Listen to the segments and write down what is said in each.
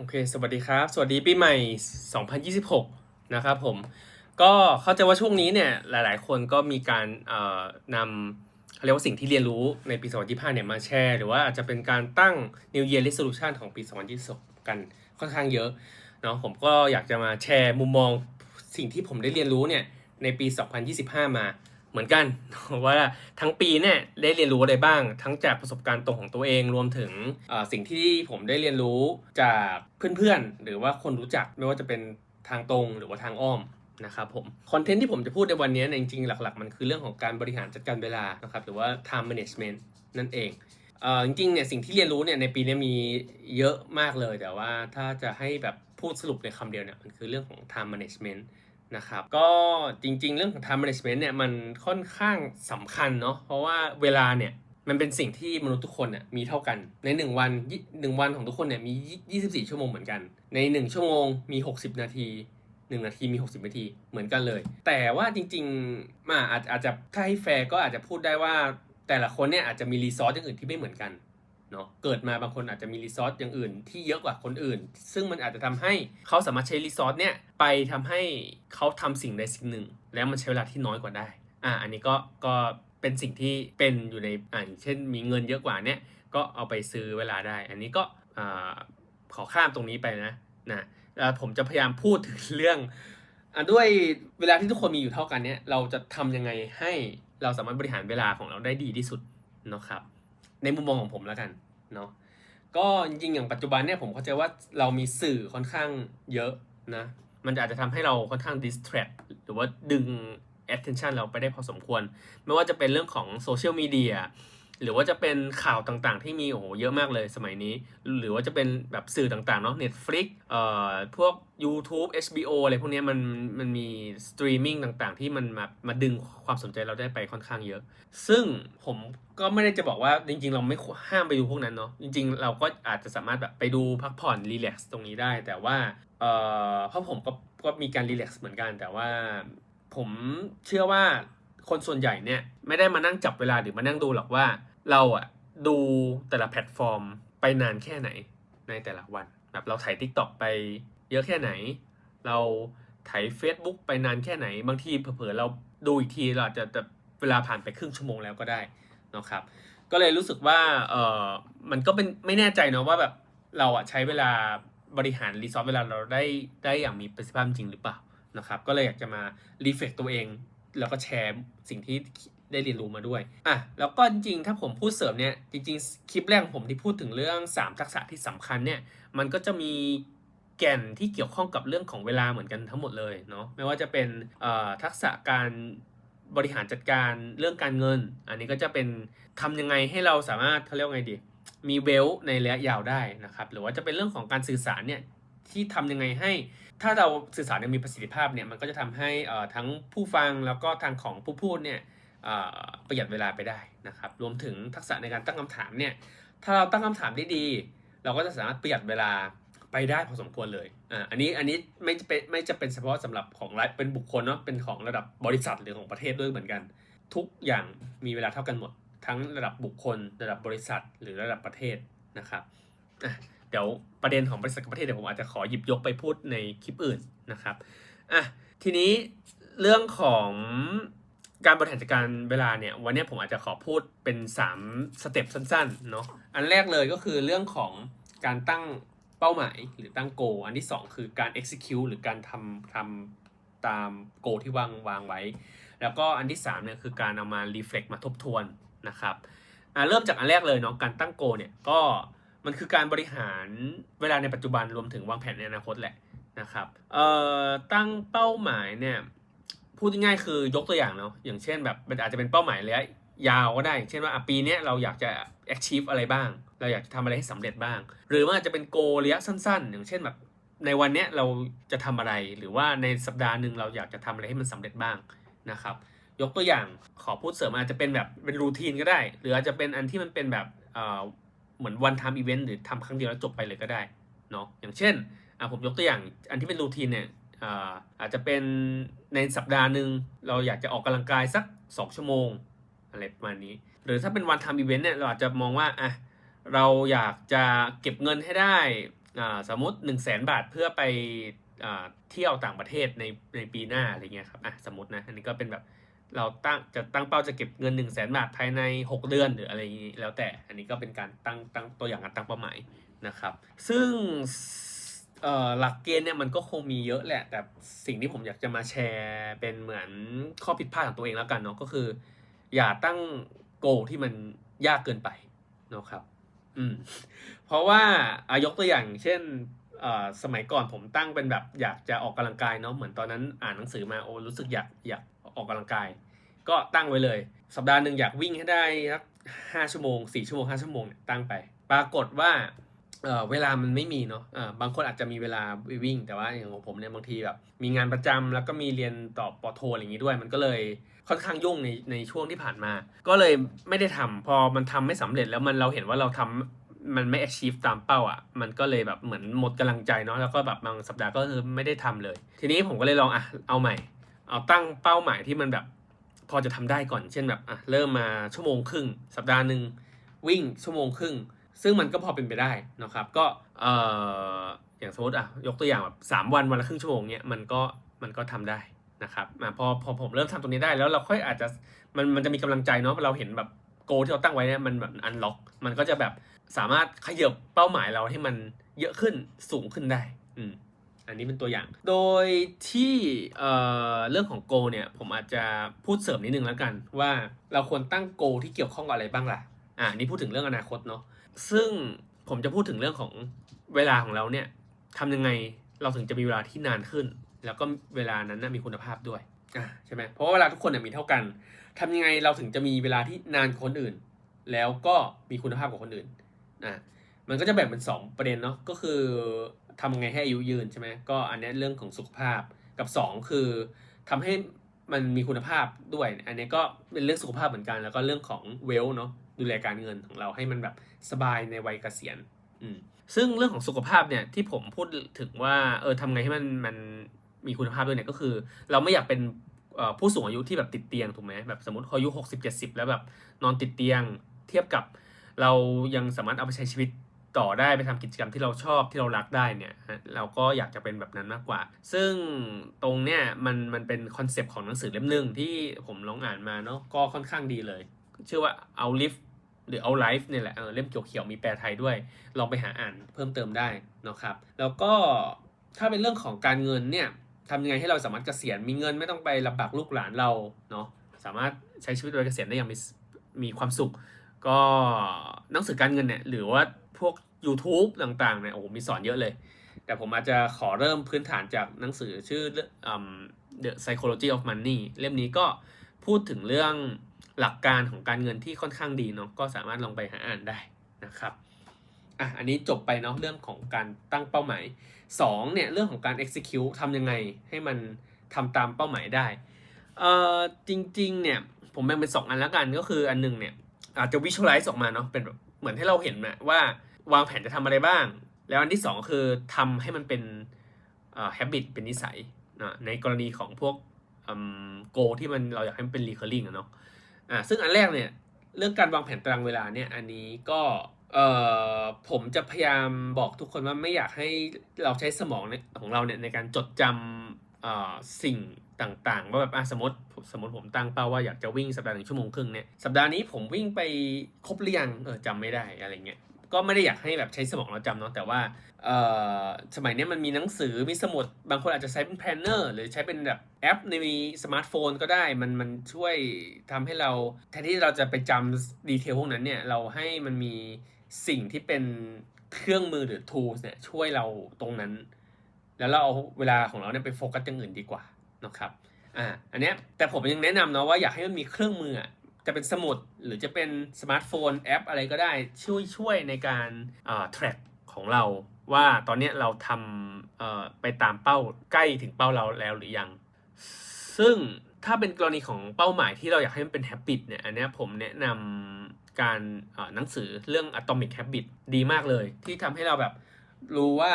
โอเค สวัสดีครับ สวัสดีปีใหม่ 2026 นะครับผม ก็เข้าใจว่าช่วงนี้เนี่ยหลาย ๆ คนก็มีการเอ่อนำเขาเรียกว่าสิ่งที่เรียนรู้ในปี 2025 เนี่ยมาแชร์ หรือว่าอาจจะเป็นการตั้ง New Year Resolution ของปี 2026 กันค่อนข้างเยอะเนาะผมก็อยากจะมาแชร์มุมมองสิ่งที่ผมได้เรียนรู้เนี่ยในปี 2025 มา เหมือนกันว่าทั้งปีเนี่ยได้เรียนรู้อะไรบ้าง ทั้งจากประสบการณ์ตรงของตัวเองรวมถึงสิ่งที่ผมได้เรียนรู้จากเพื่อนๆ หรือว่าคนรู้จักไม่ว่าจะเป็นทางตรงหรือว่าทางอ้อมนะครับผมคอนเทนต์ที่ผมจะพูดในวันนี้เนี่ยจริงๆ หลักๆ มันคือเรื่องของการบริหารจัดการเวลานะครับหรือว่า time management นั่นเองเออจริงๆเนี่ยสิ่งที่เรียนรู้เนี่ยในปีนี้มีเยอะมากเลย แต่ว่าถ้าจะให้แบบพูดสรุปในคำเดียวเนี่ยมันคือเรื่องของ time management นะครับก็จริงๆ เรื่องของ time management เนี่ยมันค่อนข้างสำคัญเนาะเพราะว่าเวลาเนี่ยมันเป็นสิ่งที่มนุษย์ทุกคนเนี่ยมีเท่ากัน ใน 1 วันยี่หนึ่งวันของทุกคนเนี่ยมี 24 ชั่วโมงเหมือนกัน ใน 1 ชั่วโมงมี 60 นาที 1 นาทีมี 60 นาทีเหมือนกันเลย แต่ว่าจริงๆมาอาจอาจจะถ้าให้แฟร์ก็อาจจะพูดได้ว่าแต่ละคนเนี่ยอาจจะมีรีซอสอย่างอื่นที่ไม่เหมือนกัน เนาะเกิดมาบางคนอาจจะมีรีซอสอย่างอื่นที่เยอะกว่าคนอื่น ซึ่งมันอาจจะทำให้เขาสามารถใช้รีซอสเนี่ยไปทำให้เขาทำสิ่งใดสิ่งหนึ่ง แล้วมันใช้เวลาที่น้อยกว่าได้ อ่า อันนี้ก็ก็เป็นสิ่งที่เป็นอยู่ในอ่าเช่นมีเงินเยอะกว่าเนี่ยก็เอาไปซื้อเวลาได้ อันนี้ก็อ่าขอข้ามตรงนี้ไปนะนะแล้วผมจะพยายามพูดถึงเรื่องอะด้วยเวลาที่ทุกคนมีอยู่เท่ากันเนี่ยเราจะทำยังไงให้เราสามารถบริหารเวลาของเราได้ดีที่สุดนะครับ ในมุมมองของผมแล้วกันเนาะก็จริงอย่างปัจจุบันเนี่ยผมเข้าใจว่าเรามีสื่อค่อนข้างเยอะนะ มันอาจจะทำให้เราค่อนข้าง distract หรือว่าดึง attention เราไปได้พอสมควร ไม่ว่าจะเป็นเรื่องของโซเชียลมีเดีย หรือว่าจะเป็นข่าวต่างๆ ที่มีโอ้โหเยอะมากเลยสมัยนี้ หรือว่าจะเป็นแบบสื่อต่างๆเนาะ Netflix เอ่อพวก YouTube HBO อะไรพวกนี้มันมันมีสตรีมมิ่งต่างๆ ที่มันมามาดึงความสนใจเราได้ไปค่อนข้างเยอะ ซึ่งผมก็ไม่ได้จะบอกว่าจริง ๆ เราไม่ห้ามไปดูพวกนั้นเนาะจริง ๆ เราก็อาจจะสามารถแบบไปดูพักผ่อนรีแลกซ์ตรงนี้ได้ แต่ว่าเอ่อเพราะผมก็ก็มีการรีแลกซ์เหมือนกัน แต่ว่าผมเชื่อว่า คนส่วนใหญ่เนี่ยไม่ได้มานั่งจับเวลาหรือมานั่งดูหรอกว่า เราอะดูแต่ละแพลตฟอร์มไปนานแค่ไหนในแต่ละวัน แบบเราถ่าย TikTok ไปเยอะแค่ไหน เราถ่าย Facebook ไปนานแค่ไหน บางทีเผลอๆเราดูอีกทีเราอาจจะแบบเวลาผ่านไปครึ่งชั่วโมงแล้วก็ได้นะครับ ก็เลยรู้สึกว่าเออมันก็เป็นไม่แน่ใจเนาะว่าแบบเราอะใช้เวลาบริหารรีซอสเวลาเราได้ได้อย่างมีประสิทธิภาพจริงหรือเปล่านะครับ ก็เลยอยากจะมารีเฟกตัวเอง แล้วก็แชร์สิ่งที่ได้เรียนรู้มาด้วย อะ แล้วก็จริงๆ ถ้าผมพูดเสริมเนี่ย จริงๆ คลิปแรกของผมที่พูดถึงเรื่อง 3 ทักษะที่สำคัญเนี่ย มันก็จะมีแก่นที่เกี่ยวข้องกับเรื่องของเวลาเหมือนกันทั้งหมดเลยเนาะ ไม่ว่าจะเป็นทักษะการบริหารจัดการเรื่องการเงิน อันนี้ก็จะเป็นทำยังไงให้เราสามารถเขาเรียกไงดี มีเวลในระยะยาวได้นะครับ หรือว่าจะเป็นเรื่องของการสื่อสารเนี่ย ที่ทำยังไงให้ ถ้าเราสื่อสารยังมีประสิทธิภาพเนี่ยมันก็จะทำให้ทั้งผู้ฟังแล้วก็ทางของผู้พูดเนี่ยประหยัดเวลาไปได้นะครับรวมถึงทักษะในการตั้งคำถามเนี่ยถ้าเราตั้งคำถามได้ดี เราก็จะสามารถประหยัดเวลาไปได้พอสมควรเลยอ่าอันนี้อันนี้ไม่จะเป็นไม่จะเป็นเฉพาะสำหรับของรัฐเป็นบุคคลเนาะเป็นของระดับบริษัทหรือของประเทศด้วยเหมือนกัน ทุกอย่างมีเวลาเท่ากันหมด ทั้งระดับบุคคล ระดับบริษัทหรือระดับประเทศนะครับอะ เดี๋ยวประเด็นของบริษัทกับประเทศเดี๋ยวผมอาจจะขอหยิบยกไปพูดในคลิปอื่นนะครับอะทีนี้เรื่องของการบริหารจัดการเวลาเนี่ยวันนี้ผมอาจจะขอพูดเป็น3สเต็ปสั้นๆเนาะอันแรกเลยก็คือเรื่องของการตั้งเป้าหมายหรือตั้งโก อันที่ 2 คือการ execute หรือการทำทำตามโกที่วางวางไว้ แล้วก็อันที่3เนี่ยคือการเอามา reflect มาทบทวนนะครับเริ่มจากอันแรกเลยเนาะการตั้งโกเนี่ยก็ มันคือการบริหารเวลาในปัจจุบันรวมถึงวางแผนในอนาคตแหละนะครับเอ่อตั้งเป้าหมายเนี่ยพูดง่ายๆคือยกตัวอย่างเนาะอย่างเช่นแบบมันอาจจะเป็นเป้าหมายระยะยาวก็ได้ เช่นว่าปีนี้เราอยากจะ achieve อะไรบ้าง เราอยากจะทำอะไรให้สำเร็จบ้าง หรือว่าอาจจะเป็นโกระยะสั้น ๆ อย่างเช่นแบบในวันนี้เราจะทำอะไร หรือว่าในสัปดาห์หนึ่งเราอยากจะทำอะไรให้มันสำเร็จบ้างนะครับ ยกตัวอย่างขอพูดเสริมอาจจะเป็นแบบเป็นรูทีนก็ได้ หรืออาจจะเป็นอันที่มันเป็นแบบ เหมือนวันทำอีเวนต์หรือทำครั้งเดียวแล้วจบไปเลยก็ได้เนาะอย่างเช่นอะผมยกตัวอย่างอันที่เป็นรูทีนเนี่ยอาจจะเป็นในสัปดาห์หนึ่งเราอยากจะออกกำลังกายสัก 2 ชั่วโมงอะไรประมาณนี้ หรือถ้าเป็นวันทำอีเวนต์เนี่ยเราอาจจะมองว่าอะเราอยากจะเก็บเงินให้ได้สมมติ 1 0 0 0 0แสนบาทเพื่อไปอเที่ยวต่างประเทศในในปีหน้าอะไรเงี้ยครับอะสมมตินะอันนี้ก็เป็นแบบ เราตั้งจะตั้งเป้าจะเก็บเงิน1 0 0 0 0แสนบาทภายใน 6 เดือนหรืออะไรอย่างนี้แล้วแต่อันนี้ก็เป็นการตั้งตั้งตัวอย่างการตั้งเป้าหมายนะครับ ซึ่งหลักเกณฑ์เนี่ยมันก็คงมีเยอะแหละ แต่สิ่งที่ผมอยากจะมาแชร์เป็นเหมือนข้อผิดพลาดของตัวเองแล้วกันเนาะก็คือ อย่าตั้งโกที่มันยากเกินไปนะครับอืมเพราะว่าอายกตัวอย่างเช่นสมัยก่อนผมตั้งเป็นแบบอยากจะออกกำลังกายเนาะเหมือนตอนนั้นอ่านหนังสือมาโอ้รู้สึกอยากอยาก ออกกำลังกาย ก็ตั้งไว้เลย สัปดาห์หนึ่งอยากวิ่งให้ได้สักห้าชั่วโมงสี่ชั่วโมงห้าชั่วโมงเนี่ยตั้งไป ปรากฏว่าเเวลามันไม่มีเนาะเออบางคนอาจจะมีเวลาวิ่ง แต่ว่าอย่างของผมเนี่ยบางทีแบบมีงานประจำแล้วก็มีเรียนต่อปอโทอะไรอย่างนี้ด้วย มันก็เลยค่อนข้างยุ่งในในช่วงที่ผ่านมา ก็เลยไม่ได้ทำพอมันทำไม่สำเร็จแล้วมันเราเห็นว่าเราทำมันไม่ achieve ตามเป้าอะ มันก็เลยแบบเหมือนหมดกำลังใจเนาะแล้วก็แบบบางสัปดาห์ก็คือไม่ได้ทำเลย ทีนี้ผมก็เลยลองอะเอาใหม่ เอาตั้งเป้าหมายที่มันแบบ พอจะทำได้ก่อน เช่นแบบอะเริ่มมาชั่วโมงครึ่ง สัปดาห์หนึ่งวิ่งชั่วโมงครึ่ง ซึ่งมันก็พอเป็นไปได้นะครับ ก็เอ่ออย่างสมมติอะยกตัวอย่างแบบสามวันวันละครึ่งชั่วโมงเนี้ยมันก็มันก็ทำได้นะครับอะพอพอผมเริ่มทำตรงนี้ได้แล้วเราค่อยอาจจะมันมันจะมีกำลังใจเนาะเราเห็นแบบโกที่เราตั้งไว้เนี่ยมันแบบอันล็อก มันก็จะแบบสามารถขยับเป้าหมายเราให้มันเยอะขึ้นสูงขึ้นได้ อืม อันนี้เป็นตัวอย่าง โดยที่เอ่อเรื่องของโกเนี่ยผมอาจจะพูดเสริมนิดนึงแล้วกัน ว่าเราควรตั้งโกที่เกี่ยวข้องกับอะไรบ้างล่ะอ่านี่พูดถึงเรื่องอนาคตเนาะซึ่งผมจะพูดถึงเรื่องของเวลาของเราเนี่ยทำยังไงเราถึงจะมีเวลาที่นานขึ้น แล้วก็เวลานั้นนะมีคุณภาพด้วยอ่าใช่ไหมเพราะว่าเวลาทุกคนเนี่ยมีเท่ากันทำยังไงเราถึงจะมีเวลาที่นานคนอื่น แล้วก็มีคุณภาพกว่าคนอื่นอ่ามันก็จะแบ่งเป็น 2 ประเด็นเนาะก็คือ ทำไงให้อายุยืนใช่ไหมก็อันนี้เรื่องของสุขภาพกับ 2 คือทำให้มันมีคุณภาพด้วย อันนี้ก็เป็นเรื่องสุขภาพเหมือนกัน แล้วก็เรื่องของเวลเนาะดูแลการเงินของเราให้มันแบบสบายในวัยเกษียณอืมซึ่งเรื่องของสุขภาพเนี่ยที่ผมพูดถึงว่าเออทำไงให้มันมันมีคุณภาพด้วยเนี่ยก็คือ เราไม่อยากเป็นผู้สูงอายุที่แบบติดเตียงถูกไหมแบบสมมติเขาอายุ60 70แล้วแบบนอนติดเตียงเทียบกับเรายังสามารถเอาไปใช้ชีวิต ต่อได้ไปทำกิจกรรมที่เราชอบที่เรารักได้เนี่ยเราก็อยากจะเป็นแบบนั้นมากกว่า ซึ่งตรงเนี่ยมันมันเป็นคอนเซปต์ของหนังสือเล่มหนึ่งที่ผมลองอ่านมาเนาะก็ค่อนข้างดีเลย ชื่อว่าเอาลิฟหรือเอาไลฟ์เนี่ยแหละเเล่มเขียวๆมีแปลไทยด้วย ลองไปหาอ่านเพิ่มเติมได้นะครับ แล้วก็ถ้าเป็นเรื่องของการเงินเนี่ยทำยังไงให้เราสามารถเกษียณมีเงินไม่ต้องไปลำบากลูกหลานเราเนาะสามารถใช้ชีวิตวัยเกษียณได้อย่างมีมีความสุข ก็หนังสือการเงินเนี่ยหรือว่า พวก YouTube ต่างๆเนี่ยโอ้โหมีสอนเยอะเลย แต่ผมอาจจะขอเริ่มพื้นฐานจากหนังสือชื่ออ The Psychology of Money เล่มนี้ก็พูดถึงเรื่องหลักการของการเงินที่ค่อนข้างดีเนาะก็สามารถลองไปหาอ่านได้นะครับอะอันนี้จบไปเนาะเรื่องของการตั้งเป้าหมาย2เนี่ยเรื่องของการ execute ทำยังไงให้มันทำตามเป้าหมายได้เอ่อจริงๆเนี่ยผมแบ่งเป็นสองอันแล้วกันก็คืออันหนึงเนี่ยอาจจะ visualize ออกมาเนาะเป็นแบบเหมือนให้เราเห็นนะว่า วางแผนจะทำอะไรบ้าง แล้วอันที่สองคือทำให้มันเป็นเอ่อ habit เป็นนิสัยนะในกรณีของพวกโกที่มันเราอยากให้มันเป็น recurring อะเนาะอ่าซึ่งอันแรกเนี่ยเรื่องการวางแผนตารางเวลาเนี่ยอันนี้ก็เอ่อผมจะพยายามบอกทุกคนว่าไม่อยากให้เราใช้สมองในของเราเนี่ยในการจดจำเอ่อสิ่งต่างๆ ว่าแบบอะสมมติสมมติผมตั้งเป้าว่าอยากจะวิ่งสัปดาห์หนึ่งชั่วโมงครึ่งเนี่ยสัปดาห์นี้ผมวิ่งไปครบหรือยังเออจำไม่ได้อะไรเงี้ย ก็ไม่ได้อยากให้แบบใช้สมองเราจำเนาะแต่ว่าเอ่อสมัยนี้มันมีหนังสือมีสมุด บางคนอาจจะใช้เป็นแพลนเนอร์หรือใช้เป็นแบบแอปในสมาร์ทโฟนก็ได้มันมันช่วยทำให้เราแทนที่เราจะไปจำดีเทลพวกนั้นเนี่ยเราให้มันมีสิ่งที่เป็นเครื่องมือหรือ tools เนี่ยช่วยเราตรงนั้น แล้วเราเอาเวลาของเราเนี่ยไปโฟกัสอย่างอื่นดีกว่านะครับอ่าอันเนี้ยแต่ผมยังแนะนำเนาะว่าอยากให้มันมีเครื่องมือ จะเป็นสมุดหรือจะเป็นสมาร์ทโฟนแอปอะไรก็ได้ช่วยช่วยในการอ่า track ของเราว่าตอนนี้เราทำไปตามเป้าใกล้ถึงเป้าเราแล้วหรือยัง ซึ่งถ้าเป็นกรณีของเป้าหมายที่เราอยากให้มันเป็น habit เนี่ยอันนี้ผมแนะนำการหนังสือเรื่อง atomic habit ดีมากเลย ที่ทำให้เราแบบรู้ว่า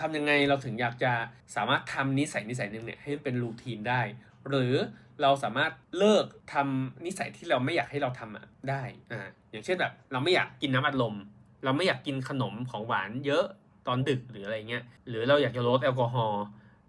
ทำยังไงเราถึงอยากจะสามารถทำนิสัยนิสัยหนึ่งเนี่ยให้เป็นรูทีนได้ หรือ เราสามารถเลิกทำนิสัยที่เราไม่อยากให้เราทำอะได้อ่าอย่างเช่นแบบเราไม่อยากกินน้ำอัดลม เราไม่อยากกินขนมของหวานเยอะตอนดึกหรืออะไรเงี้ยหรือเราอยากจะลดแอลกอฮอล์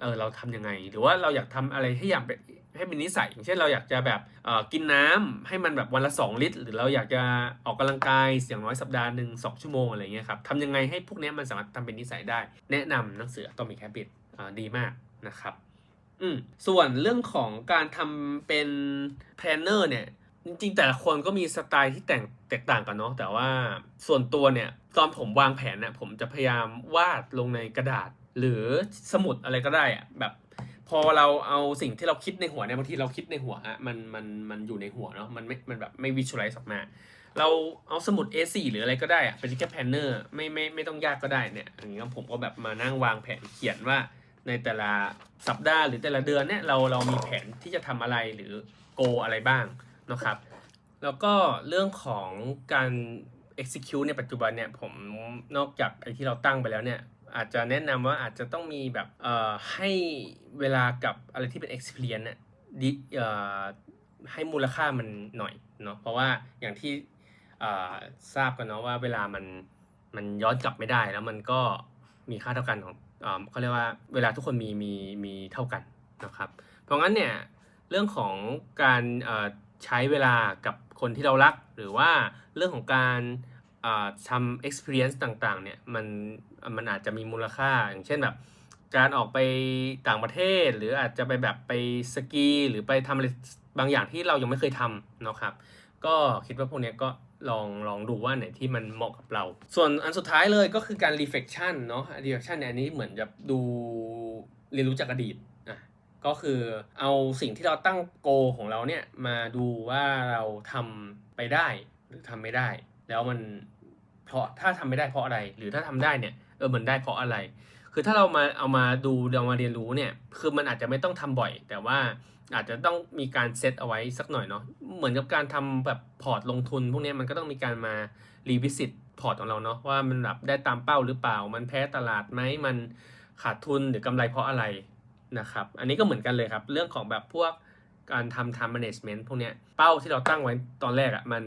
เออเราทำยังไง หรือว่าเราอยากทำอะไรให้อย่างเป็นให้เป็นนิสัยอย่างเช่นเราอยากจะแบบเอ่อกินน้ำให้มันแบบวันละ 2 ลิตร หรือเราอยากจะออกกำลังกายอย่างน้อยสัปดาห์หนึ่งสองชั่วโมงอะไรเงี้ยครับทำยังไงให้พวกนี้มันสามารถทำเป็นนิสัยได้ แนะนำหนังสือต้องมีแคปิตดีมากนะครับ อืมส่วนเรื่องของการทำเป็นแพลนเนอร์เนี่ยจริงๆแต่ละคนก็มีสไตล์ที่แต่งแตกต่างกันเนาะแต่ว่าส่วนตัวเนี่ยตอนผมวางแผนเนี่ยผมจะพยายามวาดลงในกระดาษ หรือสมุดอะไรก็ได้อะแบบ พอเราเอาสิ่งที่เราคิดในหัวเนี่ยบางทีเราคิดในหัวอะมันมันมันอยู่ในหัวเนาะมันไม่มันแบบไม่วิชวลไลซ์ออกมา เราเอาสมุด A4 หรืออะไรก็ได้อะเป็นแค่แพลนเนอร์ไม่ไม่ไม่ต้องยากก็ได้เนี่ยอย่างนี้ผมก็แบบมานั่งวางแผนเขียนว่า ในแต่ละสัปดาห์หรือแต่ละเดือนเนี่ยเราเรามีแผนที่จะทำอะไรหรือโกอะไรบ้างนะครับ แล้วก็เรื่องของการ execute ในปัจจุบันเนี่ยผมนอกจากไอที่เราตั้งไปแล้วเนี่ยอาจจะแนะนำว่าอาจจะต้องมีแบบเอ่อให้เวลากับอะไรที่เป็น experience เนี่ยดิเอ่อให้มูลค่ามันหน่อยเนาะเพราะว่าอย่างที่เอ่อทราบกันเนาะว่าเวลามันมันย้อนกลับไม่ได้แล้วมันก็มีค่าเท่ากันของ เขาเรียกว่าเวลาทุกคนมีมีมีเท่ากันนะครับ เพราะงั้นเนี่ยเรื่องของการใช้เวลากับคนที่เรารัก หรือว่าเรื่องของการเอ่อทำ experience ต่างๆเนี่ยมันมันอาจจะมีมูลค่า อย่างเช่นแบบการออกไปต่างประเทศ หรืออาจจะไปแบบไปสกี หรือไปทำอะไรบางอย่างที่เรายังไม่เคยทำนะครับ ก็คิดว่าพวกเนี้ยก็ ลองลองดูว่าไหนที่มันเหมาะกับเรา ส่วนอันสุดท้ายเลยก็คือการ reflection เนาะ reflection เนี่ยอันนี้เหมือนจะดูเรียนรู้จากอดีตอะก็คือเอาสิ่งที่เราตั้งโกของเราเนี่ยมาดูว่าเราทำไปได้หรือทำไม่ได้ แล้วมันเพราะถ้าทำไม่ได้เพราะอะไร หรือถ้าทำได้เนี่ยเออมันได้เพราะอะไร คือถ้าเรามาเอามาดูเรามาเรียนรู้เนี่ย คือมันอาจจะไม่ต้องทำบ่อย แต่ว่าอาจจะต้องมีการเซตเอาไว้สักหน่อยเนาะ เหมือนกับการทำแบบพอร์ตลงทุน พวกนี้มันก็ต้องมีการมารีวิสิตพอร์ตของเราเนาะว่ามันแบบได้ตามเป้าหรือเปล่า มันแพ้ตลาดไหมมันขาดทุนหรือกำไรเพราะอะไรนะครับ อันนี้ก็เหมือนกันเลยครับ เรื่องของแบบพวก การทำ time management พวกเนี้ยเป้าที่เราตั้งไว้ตอนแรกอะ่ะมัน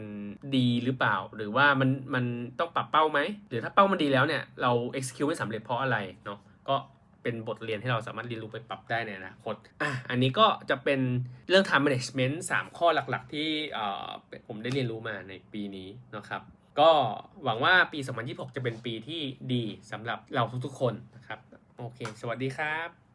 ดีหรือเปล่า หรือว่ามันมันต้องปรับเป้าไหมหรือถ้าเป้ามันดีแล้วเนี่ยเรา execute ไม่สำเร็จเพราะอะไรเนาะก็เป็นบทเรียนที่เราสามารถเรียนรู้ไปปรับได้ในอนาคตอะอันนี้ก็จะเป็นเรื่อง time management 3 ข้อหลักๆ ที่เอ่อผมได้เรียนรู้มาในปีนี้นะครับก็หวังว่าปี 2026 จะเป็นปีที่ดีสำหรับเราทุกๆ คนนะครับ โอเค สวัสดีครับ